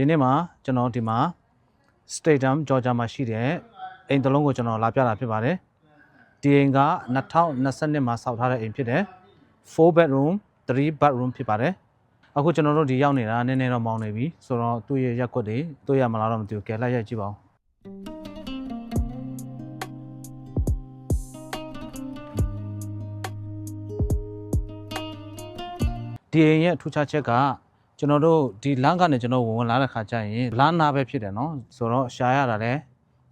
ဒီနေ့မှာကျွန်တော်ဒီမှာ Stadium Georgia မှာရှိတဲ့အိမ်တစ်လုံးကိုကျွန်တော်လာပြတာဖြစ်ပါတယ်ဒီအိမ်က2020မှာစောက်ထားတဲ့အိမ်ဖြစ်တယ်4 bedroom 3 bathroom ဖြစ်ပါတယ်အခုကျွန်တော်တို့ဒီရောက်နေတာနည်းနည်းတော့မောင်းနေပြီဆိုတော့သူ့ရဲ့ရက်ကွက်တွေတွေ့ရမလားတော့မသိဘူးကဲလိုက်ရိုက်ကြည့်ပါဦးဒီအိမ်ရဲ့ထူးခြားချက်က ကျွန်တော်တို့ဒီလမ်းကနေကျွန်တော်ဝင်ဝင်လာတဲ့ခါကျရင်လမ်းနာပဲဖြစ်တယ်နော်ဆိုတော့ရှားရတာလည်း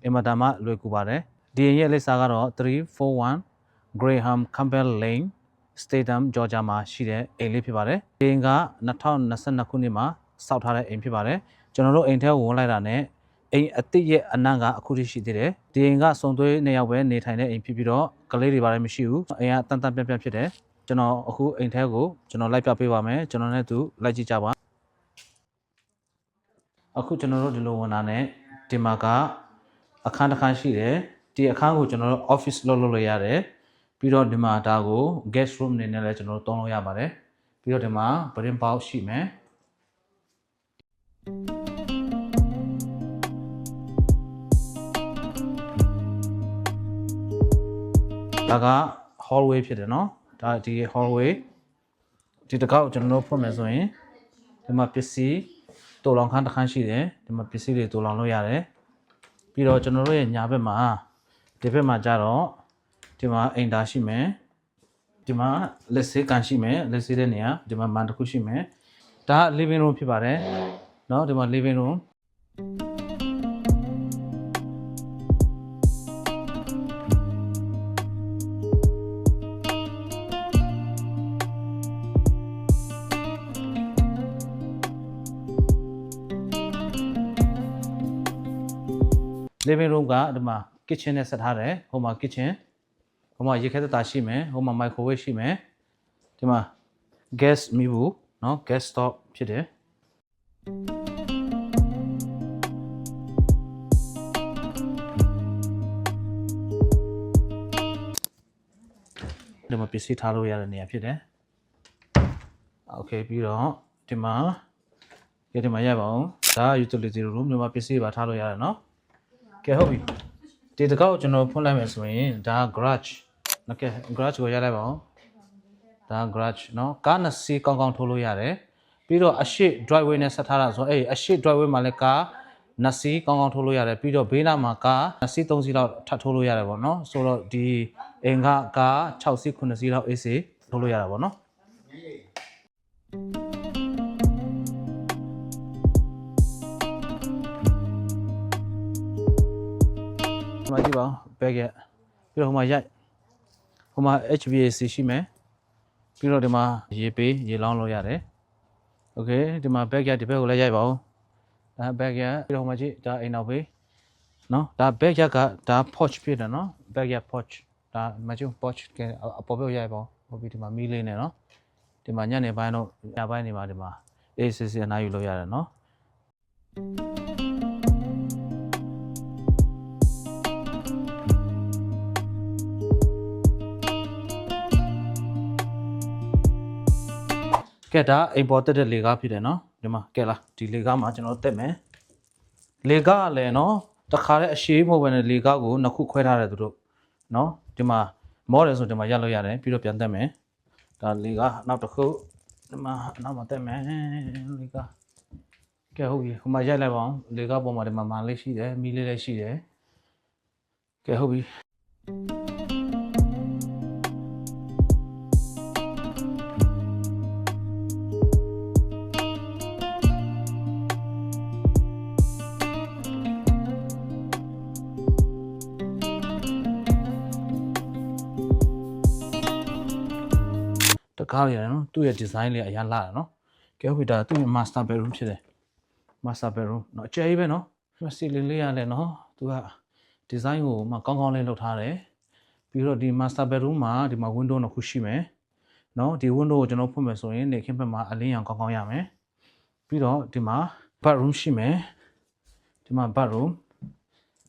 အင်မတန်မှလွယ်ကူပါတယ်ဒီအိမ်ရဲ့လိပ်စာကတော့341 Graham Campbell Lane Stadium Georgia မှာရှိတဲ့အိမ်လေးဖြစ်ပါတယ်ဒီအိမ်က2022ခုနှစ်မှာစောက်ထားတဲ့အိမ်ဖြစ်ပါတယ်ကျွန်တော်တို့အိမ်ထဲကိုဝင်လိုက်တာနဲ့အိမ်အစ်စ်ရဲ့အနံ့ကအခုထိရှိသေးတယ်ဒီအိမ်ကစုံသွေးနှစ်ယောက်ပဲနေထိုင်တဲ့အိမ်ဖြစ်ပြီးတော့ကလေးတွေပါလည်းမရှိဘူးအိမ်ကတန်တန်ပြန့်ပြန့်ဖြစ်တယ်ကျွန်တော်အခုအိမ်ထဲကိုကျွန်တော်လိုက်ပြပေးပါမယ်ကျွန်တော်နဲ့သူလိုက်ကြည့်ကြပါ အခုကျွန်တော်တို့ဒီလိုဝင်လာနဲ့ဒီမှာကအခန်းတစ်ခန်းရှိတယ်ဒီအခန်းကိုကျွန်တော်တို့ office လုပ်လုပ်လို့ရတယ်ပြီးတော့ဒီမှာဒါကို guest room အနေနဲ့လည်းကျွန်တော်တို့သုံးလို့ရပါတယ်ပြီးတော့ဒီမှာ brain box ရှိမယ် ဒါက hallway ဖြစ်တယ်เนาะဒါဒီ hallway ဒီတစ်ကောက်ကျွန်တော်တို့ဖွင့်မယ်ဆိုရင်ဒီမှာပစ္စည်း တူလောင်ခန်းတစ်ခန်းရှိတယ်ဒီမှာပစ္စည်းတွေတူလောင်လို့ရတယ်ပြီးတော့ကျွန်တော်တို့ရဲ့ညာဘက်မှာဒီဘက်မှာကျတော့ဒီမှာအိမ်သားရှိမယ်ဒီမှာလက်ဆေးကန်ရှိမယ်လက်ဆေးတဲ့နေရာဒီမှာမန်တစ်ခုရှိမယ်ဒါက living room ဖြစ်ပါတယ်เนาะဒီမှာ living room ။ living room ကဒီမှာ kitchen နဲ့ဆက်ထားတယ်။ဟိုမှာ kitchen ဟိုမှာရေခဲသက်တာရှိမယ်။ဟိုမှာ microwave ရှိမယ်။ဒီမှာ gas မီးဘူးเนาะ gas stove ဖြစ်တယ်။ဒီမှာပစ္စည်းထားလို့ရတဲ့နေရာဖြစ်တယ်။ Okay ပြီးတော့ဒီမှာကဲဒီမှာရပါအောင်။ဒါက utility room ဒီမှာပစ္စည်းပါထားလို့ရတယ်เนาะ။ ကဲဟုတ်ပြီဒီတကောက်ကျွန်တော်ဖွင့်လိုက်မယ်ဆိုရင်ဒါ garage နော်ကဲ garage ကိုရလိုက်ပါဦးဒါ garage နော်ကားနှစ်စီးကောင်းကောင်းထိုးလို့ရတယ်ပြီးတော့အရှိ driveway နဲ့ဆက်ထားတာဆိုအဲ့အရှိ driveway မှာလည်းကားနှစ်စီးကောင်းကောင်းထိုးလို့ရတယ်ပြီးတော့ဘေးနားမှာကားနှစ်စီးသုံးစီးလောက်ထပ်ထိုးလို့ရတယ်ပေါ့နော်ဆိုတော့ဒီအင်္ဂါကား6စီး9စီးလောက် AC ထိုးလို့ရတာပေါ့နော် ဒီမှာကြည့်ပါဦး back ရက်ပြီးတော့ဟိုမှာရိုက်ဟိုမှာ HVAC ရှိမယ်ပြီးတော့ဒီမှာရေပေးရေလောင်းလို့ရတယ် okay ဒီမှာ back ရက်ဒီဘက်ကိုလည်းရိုက်ပါဦးအဲ back ရက်ပြီးတော့ဟိုမှာကြည့်ဒါအိမ်နောက်ပေးနော်ဒါ back ရက်ကဒါ porch ဖြစ်တယ်နော် back ရက် porch ဒါမကျုံ porch ကအပေါ်ဘက်ရိုက်ပါဦးဟိုပြီးဒီမှာမီးလေးနေနော်ဒီမှာညနေပိုင်းတော့ညပိုင်းနေမှာဒီမှာ ACC အနားယူလို့ရတယ်နော် thank you ကဲဒါအိမ်ပေါ်တက်တဲ့လေကားဖြစ်တယ်နော်ဒီမှာကဲလားဒီလေကားမှာကျွန်တော်တက်မယ်လေကားကလည်းနော်တခါတည်းအရှိမဟုတ်ဘဲနဲ့လေကားကိုနှစ်ခုခွဲထားတယ်သူတို့နော်ဒီမှာမောတယ်ဆိုဒီမှာရက်လို့ရတယ်ပြီးတော့ပြန်တက်မယ်ဒါလေကားနောက်တစ်ခုဒီမှာနောက်မှာတက်မယ်လေကားကဲဟုတ်ပြီဟိုမှာရိုက်လိုက်ပါအောင်လေကားပေါ်မှာဒီမှာမန်လေးရှိတယ်မီးလေးလည်းရှိတယ်ကဲဟုတ်ပြီ ကားလေးရတယ်နော်သူ့ရဲ့ design လေးအရင်လာတယ်နော်ကဲဟုတ်ပြီဒါသူ့ရဲ့ master bedroom ဖြစ်တယ် master bedroom เนาะအကျယ်ကြီးပဲเนาะစီလင်လေးရလဲเนาะသူက design ကိုမှကောင်းကောင်းလေးလုပ်ထားတယ်ပြီးတော့ဒီ master bedroom မှာဒီမှာ window နှစ်ခုရှိမယ်เนาะဒီ window ကိုကျွန်တော်ဖွင့်မယ်ဆိုရင်နေခင်းဘက်မှာအလင်းရောင်ကောင်းကောင်းရမယ်ပြီးတော့ဒီမှာ bathroom ရှိမယ်ဒီမှာ bathroom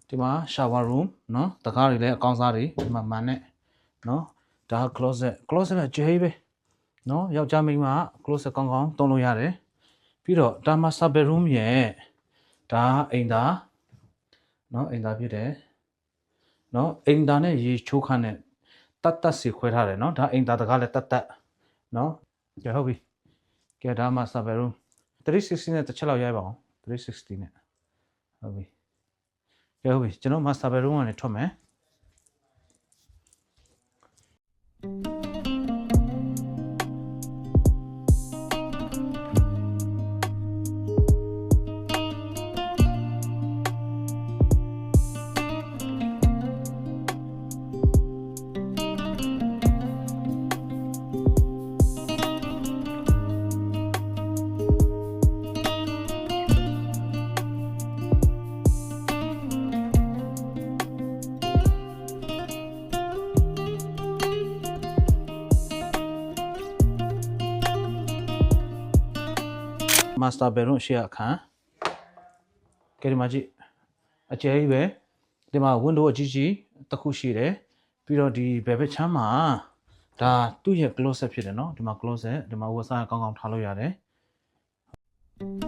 ဒီမှာ shower room เนาะတကားတွေလည်းအကောင်းစားတွေဒီမှာမန်နဲ့เนาะဒါ closet closet ကကျယ်ကြီးပဲ နော်ယောက်ျားမိန်းမ close ကောင်းကောင်းသုံးလို့ရတယ်ပြီးတော့ဒါမှ sub room ရဲ့ဒါအိမ်သာနော်အိမ်သာဖြစ်တယ်နော်အိမ်သာနဲ့ရေချိုးခန့်နဲ့တတ်တတ်စီခွဲထားတယ်နော်ဒါအိမ်သာတကားလည်းတတ်တတ်နော်ကြဟုတ်ပြီကြဒါမှ sub room 360နဲ့တစ်ချက်လောက်ရိုက်ပါအောင်360နဲ့ဟုတ်ပြီကြဟုတ်ပြီကျွန်တော် master bedroom ကနေထွက်မယ် master bedroom ရှေ့အခန်းကဲဒီမှာကြည့်အကျယ်ကြီးပဲဒီမှာ window အကြီးကြီးတစ်ခုရှိတယ်ပြီးတော့ဒီဘယ်ဘက်ချမ်းမှာဒါသူ့ရဲ့ closet ဖြစ်တယ်เนาะဒီမှာ closet ဒီမှာဝက်စားကောင်းကောင်းထားလို့ရတယ်ကျွန်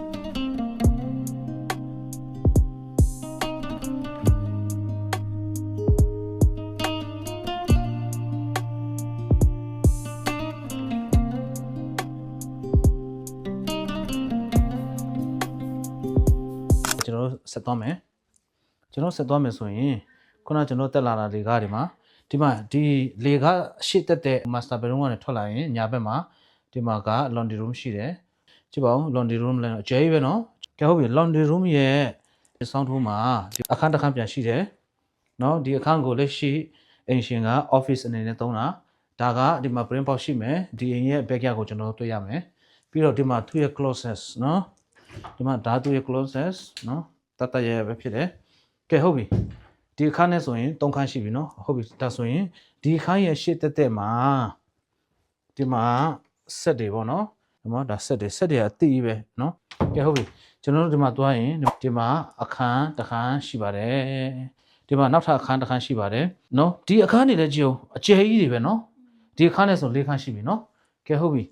ဆက်သွားမယ်ကျွန်တော်ဆက်သွားမယ်ဆိုရင်ခုနကျွန်တော်တက်လာတာလေကားဒီမှာဒီမှာဒီလေကားရှေ့တက်တဲ့ master bedroom ကနေထွက်လာရင်ညာဘက်မှာဒီမှာက laundry room ရှိတယ်ကြည့်ပါဦး laundry room လည်းအကျယ်ပဲနော်ကဲဟုတ်ပြီ laundry room ရဲ့စောင်းထိုးမှာအခန်းတစ်ခန်းပြန်ရှိတယ်နော်ဒီအခန်းကိုလက်ရှိအင်ရှင်က office အနေနဲ့သုံးတာဒါကဒီမှာ print box ရှိမယ်ဒီအိမ်ရဲ့ backyard ကိုကျွန်တော်တွေ့ရမယ်ပြီးတော့ဒီမှာသူ့ရဲ့ closes နော်ဒီမှာဒါသူ့ရဲ့ closes နော် တတ်တတ်ရဲ့ပဲဖြစ်တယ်ကဲဟုတ်ပြီဒီအခန်းနဲ့ဆိုရင်၃ခန်းရှိပြီเนาะဟုတ်ပြီဒါဆိုရင်ဒီအခန်းရဲ့ရှေ့တက်တက်မှာဒီမှာဆက်တွေပေါ့နော်ဒီမှာဒါဆက်တွေဆက်တွေအတိကြီးပဲเนาะကဲဟုတ်ပြီကျွန်တော်တို့ဒီမှာသွားရင်ဒီမှာအခန်းတစ်ခန်းရှိပါတယ်ဒီမှာနောက်ထပ်အခန်းတစ်ခန်းရှိပါတယ်เนาะဒီအခန်းတွေလည်းကြည့်အောင်အကျယ်ကြီးတွေပဲเนาะဒီအခန်းနဲ့ဆို၄ခန်းရှိပြီเนาะကဲဟုတ်ပြီ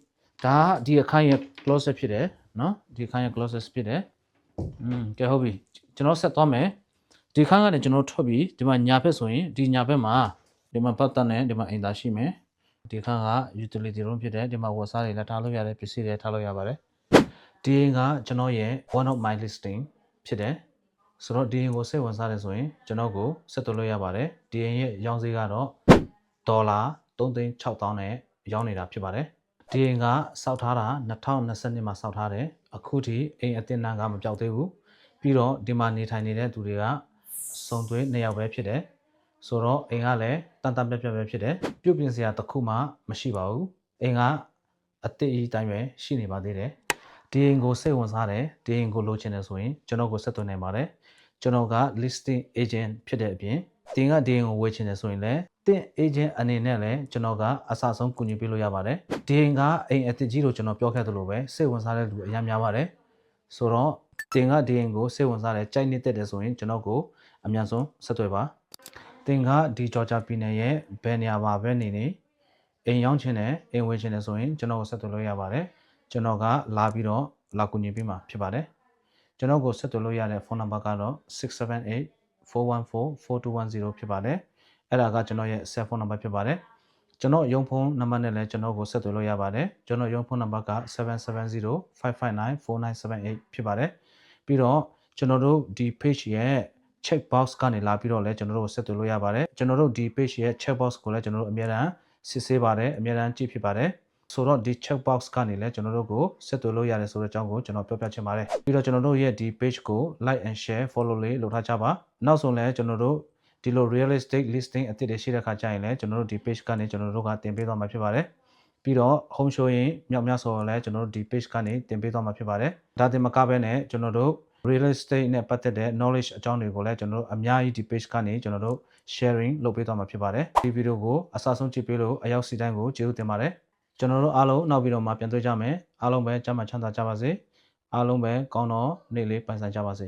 ဒါကဒီအခန်းရဲ့ closet ဖြစ်တယ်เนาะဒီအခန်းရဲ့ closet ဖြစ်တယ် อืมကဲဟုတ်ပြီကျွန်တော်ဆက်သွားမယ်ဒီခန်းကနေကျွန်တော်ထွက်ပြီးဒီမှာညာဘက်ဆိုရင်ဒီညာဘက်မှာဒီမှာပတ်သက်နဲ့ဒီမှာအိမ်သားရှိမယ်ဒီခန်းက utility room ဖြစ်တယ်ဒီမှာဝတ်စားတွေလည်းထားလို့ရတယ်ပစ္စည်းတွေထားလို့ရပါတယ်ဒီအိမ်ကကျွန်တော်ရဲ့ one of my listing ဖြစ်တယ်ဆိုတော့ဒီအိမ်ကိုစိတ်ဝင်စားတယ်ဆိုရင်ကျွန်တော်ကိုဆက်သွယ်လို့ရပါတယ်ဒီအိမ်ရဲ့ရောင်းဈေးကတော့ဒေါ်လာ3,600နဲ့ရောင်းနေတာဖြစ်ပါတယ် ဒီအိမ်ကစောက်ထားတာ2020မှာစောက်ထားတယ်အခုထိအိမ်အတင်နန်းကမပြောက်သေးဘူးပြီးတော့ဒီမှာနေထိုင်နေတဲ့သူတွေကစုံသွေးနှစ်ယောက်ပဲဖြစ်တယ်ဆိုတော့အိမ်ကလည်းတန်တန်ပြက်ပြက်ပဲဖြစ်တယ်ပြုတ်ပြင်စရာတစ်ခုမှမရှိပါဘူးအိမ်ကအစ်စ်အတိုင်းပဲရှိနေပါသေးတယ်ဒီအိမ်ကိုစိတ်ဝင်စားတယ်ဒီအိမ်ကိုလိုချင်တယ်ဆိုရင်ကျွန်တော်ကိုဆက်သွယ်နိုင်ပါတယ်ကျွန်တော်က listing agent ဖြစ်တဲ့အပြင်တင်ကဒီအိမ်ကိုဝယ်ချင်တယ်ဆိုရင်လည်းတ င့် agent အနေနဲ့လည်းကျွန်တော်ကအစဆုံးကူညီပေးလို့ရပါတယ်ဒီအိမ်ကအိမ်အစ်စ်ကြီးလို့ကျွန်တော်ပြောခဲ့သလိုပဲစိတ်ဝင်စားတဲ့လူအများများပါတယ်ဆိုတော့တင်ကဒီအိမ်ကိုစိတ်ဝင်စားတယ်ကြိုက်နေတဲ့တယ်ဆိုရင်ကျွန်တော်ကိုအများဆုံးဆက်သွယ်ပါတင်ကဒီဂျော်ဂျာပြည်နယ်ရဲ့ဘယ်နေရာမှာပဲနေနေအိမ်ရောက်ချင်တယ်အိမ်ဝယ်ချင်တယ်ဆိုရင်ကျွန်တော်ကိုဆက်သွယ်လို့ရပါတယ်ကျွန်တော်ကလာပြီးတော့လာကူညီပေးမှာဖြစ်ပါတယ်ကျွန်တော်ကိုဆက်သွယ်လို့ရတဲ့ဖုန်းနံပါတ်ကတော့678 414 4210ဖြစ်ပါတယ် အဲ့ဒါကကျွန်တော်ရဲ့ cell phone number ဖြစ်ပါတယ်ကျွန်တော်ရုံဖုန်းနံပါတ်နဲ့လည်းကျွန်တော်ကိုဆက်သွယ်လို့ရပါတယ်ကျွန်တော်ရုံဖုန်းနံပါတ်က7705594978ဖြစ်ပါတယ်ပြီးတော့ကျွန်တော်တို့ဒီ page ရဲ့ check box ကနေလာပြီးတော့လည်းကျွန်တော်တို့ကိုဆက်သွယ်လို့ရပါတယ်ကျွန်တော်တို့ဒီ page ရဲ့ check box ကိုလည်းကျွန်တော်တို့အများအားစစ်ဆေးပါတယ်အများအားကြည့်ဖြစ်ပါတယ်ဆိုတော့ဒီ check box ကနေလည်းကျွန်တော်တို့ကိုဆက်သွယ်လို့ရတယ်ဆိုတဲ့အကြောင်းကိုကျွန်တော်ပြောပြချင်ပါတယ်ပြီးတော့ကျွန်တော်တို့ရဲ့ဒီ page ကို like and share follow လေးလုပ်ထားကြပါနောက်ဆုံးလည်းကျွန်တော်တို့ ဒီလို realistic listing အသစ်တွေရှိတဲ့ခါကျရင်လည်းကျွန်တော်တို့ဒီ page ကနေကျွန်တော်တို့ကတင်ပေးသွားမှာဖြစ်ပါတယ်ပြီးတော့ home show ရင်မြောက်များဆိုရင်လည်းကျွန်တော်တို့ဒီ page ကနေတင်ပေးသွားမှာဖြစ်ပါတယ်ဒါတင်မကဘဲနဲ့ကျွန်တော်တို့ real estate နဲ့ပတ်သက်တဲ့ knowledge အကြောင်းတွေကိုလည်းကျွန်တော်တို့အများကြီးဒီ page ကနေကျွန်တော်တို့ sharing လုပ်ပေးသွားမှာဖြစ်ပါတယ်ဒီဗီဒီယိုကိုအစဆုံးကြည့်ပေးလို့အရောက်စီတိုင်းကိုကျေးဇူးတင်ပါတယ်ကျွန်တော်တို့အားလုံးနောက်ဗီဒီယိုမှာပြန်တွေ့ကြမယ်အားလုံးပဲကျမ်းမှချမ်းသာကြပါစေအားလုံးပဲကောင်းသောနေ့လေးပိုင်ဆိုင်ကြပါစေ